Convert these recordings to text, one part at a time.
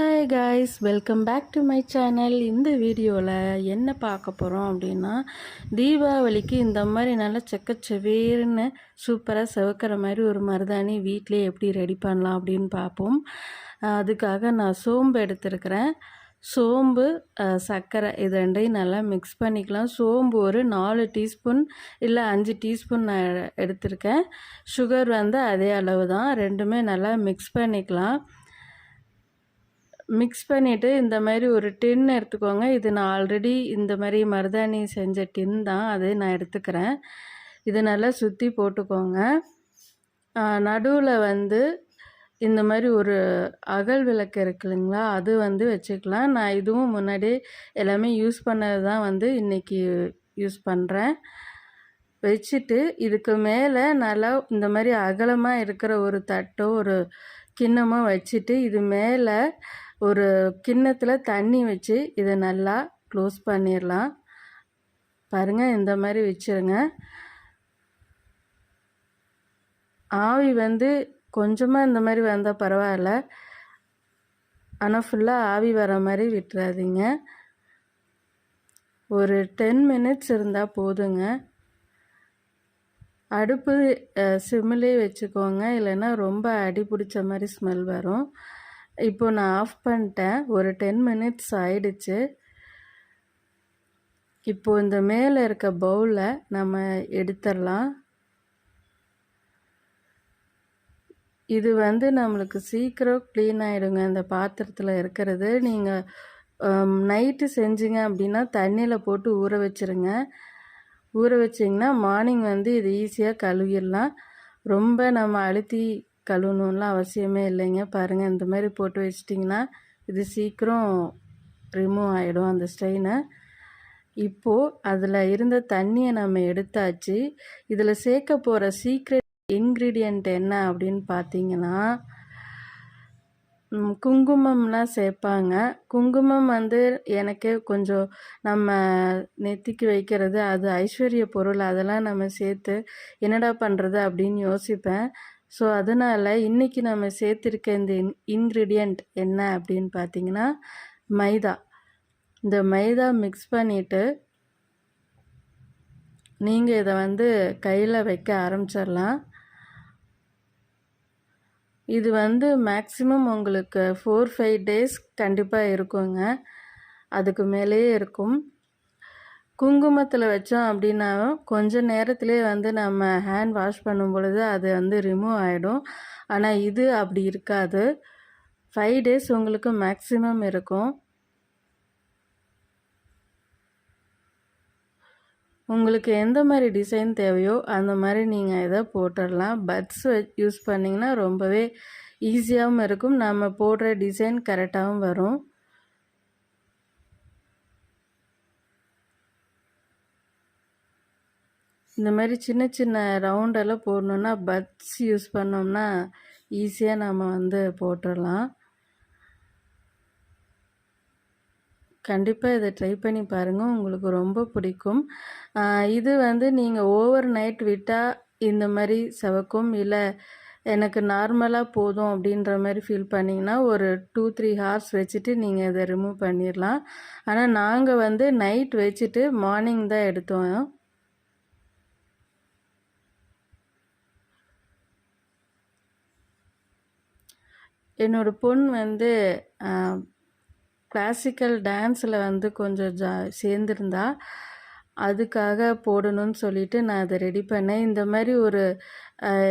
Hi guys welcome back to my channel இந்த வீடியோவில் என்ன பார்க்க போகிறோம் அப்படின்னா தீபாவளிக்கு இந்த மாதிரி நல்லா செக்கச்செவேர்னு சூப்பராக செவக்கிற மாதிரி ஒரு மருதாணி வீட்டிலே எப்படி ரெடி பண்ணலாம் அப்படின்னு பார்ப்போம். அதுக்காக நான் சோம்பு எடுத்துருக்கிறேன். சோம்பு சர்க்கரை இது ரெண்டையும் நல்லா மிக்ஸ் பண்ணிக்கலாம். சோம்பு ஒரு நாலு டீஸ்பூன் இல்லை அஞ்சு டீஸ்பூன் நான் எடுத்திருக்கேன். சுகர் வந்து அதே அளவு தான் ரெண்டுமே நல்லா மிக்ஸ் பண்ணிக்கலாம். மிக்ஸ் பண்ணிவிட்டு இந்த மாதிரி ஒரு டின் எடுத்துக்கோங்க. இது நான் ஆல்ரெடி இந்த மாதிரி மருதாணி செஞ்ச டின் தான். அது நான் எடுத்துக்கிறேன். இது நல்லா சுற்றி போட்டுக்கோங்க. நடுவில் வந்து இந்த மாதிரி ஒரு அகல் விளக்கு இருக்கு இல்லைங்களா? அது வந்து வச்சுக்கலாம். நான் இதுவும் முன்னாடி எல்லாமே யூஸ் பண்ணது தான் வந்து இன்றைக்கி யூஸ் பண்ணுறேன் வச்சுட்டு இதுக்கு மேலே நல்லா இந்த மாதிரி அகலமாக இருக்கிற ஒரு தட்டோ ஒரு கிண்ணமோ வச்சுட்டு இது மேலே ஒரு கிண்ணத்தில் தண்ணி வச்சு இதை நல்லா க்ளோஸ் பண்ணிடலாம் பாருங்கள் இந்த மாதிரி வச்சுருங்க. ஆவி வந்து கொஞ்சமாக இந்த மாதிரி வந்தால் பரவாயில்ல. ஆனால் ஃபுல்லாக ஆவி வர மாதிரி விட்டுறாதீங்க. ஒரு டென் மினிட்ஸ் இருந்தால் போதுங்க. அடுப்பு சிம்மிலே வச்சுக்கோங்க. இல்லைன்னா ரொம்ப அடி பிடிச்ச மாதிரி ஸ்மெல் வரும். இப்போ நான் ஆஃப் பண்ணிட்டேன். ஒரு டென் மினிட்ஸ் ஆயிடுச்சு. இப்போ இந்த மேலே இருக்க பவுலை நம்ம எடுத்துடலாம். இது வந்து நம்மளுக்கு சீக்கிரம் க்ளீன் ஆகிடுங்க இந்த பாத்திரத்தில் இருக்கிறது. நீங்கள் நைட்டு செஞ்சீங்க அப்படின்னா தண்ணியில் போட்டு ஊற வச்சிருங்க. ஊற வச்சிங்கன்னா மார்னிங் வந்து இது ஈஸியாக கழுவிடலாம். ரொம்ப நம்ம அழுத்தி கழுவணும்லாம் அவசியமே இல்லைங்க. பாருங்கள் இந்த மாதிரி போட்டு வச்சிட்டிங்கன்னா இது சீக்கிரம் ரிமூவ் ஆகிடும் அந்த ஸ்டெயினை இப்போது அதில் இருந்த தண்ணியை நம்ம எடுத்தாச்சு. இதில் சேர்க்க போகிற சீக்ரெட் இன்க்ரீடியண்ட் என்ன அப்படின்னு பார்த்தீங்கன்னா குங்குமம்லாம் சேர்ப்பாங்க. குங்குமம் வந்து எனக்கு கொஞ்சம் நம்ம நெத்திக்கு வைக்கிறது அது ஐஸ்வர்ய பொருள் அதெல்லாம் நம்ம சேர்த்து என்னடா பண்ணுறது அப்படின்னு யோசிப்பேன். ஸோ அதனால் இன்றைக்கி நம்ம சேர்த்துருக்க இந்த இன் இன்க்ரீடியண்ட் என்ன அப்படின்னு பார்த்தீங்கன்னா மைதா. இந்த மைதா மிக்ஸ் பண்ணிவிட்டு நீங்கள் இதை வந்து கையில் வைக்க ஆரம்பிச்சிடலாம். இது வந்து மேக்ஸிமம் உங்களுக்கு ஃபோர் ஃபைவ் டேஸ் கண்டிப்பாக இருக்குங்க. அதுக்கு மேலேயே இருக்கும். குங்குமத்தில் வச்சோம் அப்படின்னா கொஞ்ச நேரத்திலே வந்து நம்ம ஹேண்ட் வாஷ் பண்ணும் பொழுது அது வந்து ரிமூவ் ஆகிடும் ஆனால் இது அப்படி இருக்காது. ஃபைவ் டேஸ் உங்களுக்கு மேக்ஸிமம் இருக்கும். உங்களுக்கு எந்த மாதிரி டிசைன் தேவையோ அந்த மாதிரி நீங்கள் இதை போட்டுடலாம். பட்ஸ் யூஸ் பண்ணிங்கன்னா ரொம்பவே ஈஸியாகவும் இருக்கும். நம்ம போடுற டிசைன் கரெக்டாகவும் வரும். இந்த மாதிரி சின்ன சின்ன ரவுண்டெல்லாம் போடணுன்னா பட்ஸ் யூஸ் பண்ணோம்னா ஈஸியாக நம்ம வந்து போட்டுடலாம் கண்டிப்பாக இதை ட்ரை பண்ணி பாருங்கள் உங்களுக்கு ரொம்ப பிடிக்கும். இது வந்து நீங்கள் ஓவர் நைட் விட்டால் இந்த மாதிரி செவக்கும் இல்லை எனக்கு நார்மலாக போதும் அப்படின்ற மாதிரி ஃபீல் பண்ணிங்கன்னா ஒரு டூ த்ரீ ஹார்ஸ் வச்சுட்டு நீங்கள் இதை ரிமூவ் பண்ணிடலாம் ஆனால் நாங்கள் வந்து நைட் வச்சுட்டு மார்னிங் தான் எடுத்தோம். என்னோட பொண்ணு வந்து கிளாசிக்கல் டான்ஸில் வந்து கொஞ்சம் ஜா சேர்ந்துருந்தா அதுக்காக போடணும்னு சொல்லிட்டு நான் அதை ரெடி பண்ணேன். இந்த மாதிரி ஒரு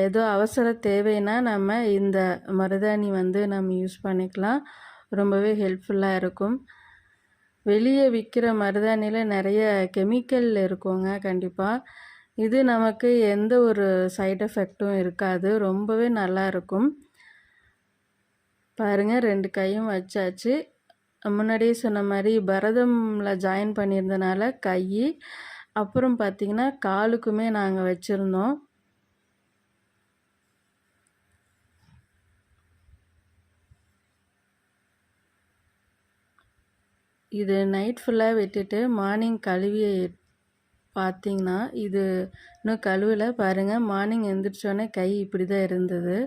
ஏதோ அவசர தேவைன்னா நம்ம இந்த மருதாணி வந்து நம்ம யூஸ் பண்ணிக்கலாம். ரொம்பவே ஹெல்ப்ஃபுல்லாக இருக்கும். வெளியே விற்கிற மருதாணியில் நிறைய கெமிக்கல் இருக்குங்க கண்டிப்பாக இது நமக்கு எந்த ஒரு சைட் எஃபெக்ட்டும் இருக்காது. ரொம்பவே நல்லா பாருங்கள் பாருங்க ரெண்டு கையும் வச்சாச்சு. முன்னாடியே சொன்ன மாதிரி பரதமில் ஜாயின் பண்ணியிருந்தனால கை அப்புறம் பார்த்தீங்கன்னா காலுக்குமே நாங்கள் வச்சுருந்தோம். இது நைட் ஃபுல்லாக விட்டுட்டு மார்னிங் கழுவி பார்த்தீங்கன்னா இது இன்னும் கழுவல. பாருங்கள் மார்னிங் எழுந்திரிச்சோன்னே கை இப்படி தான் இருந்தது.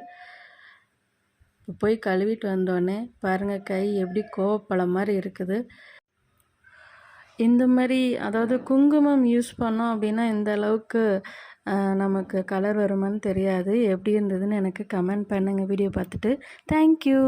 போய் கழுவிட்டு வந்தோடனே பாருங்கள் கை எப்படி கோவப்பழம் மாதிரி இருக்குது. இந்த மாதிரி அதாவது குங்குமம் யூஸ் பண்ணோம் அப்படின்னா இந்த அளவுக்கு நமக்கு கலர் வருமான்னு தெரியாது. எப்படி இருந்ததுன்னு எனக்கு கமெண்ட் பண்ணுங்கள் வீடியோ பார்த்துட்டு. தேங்க்யூ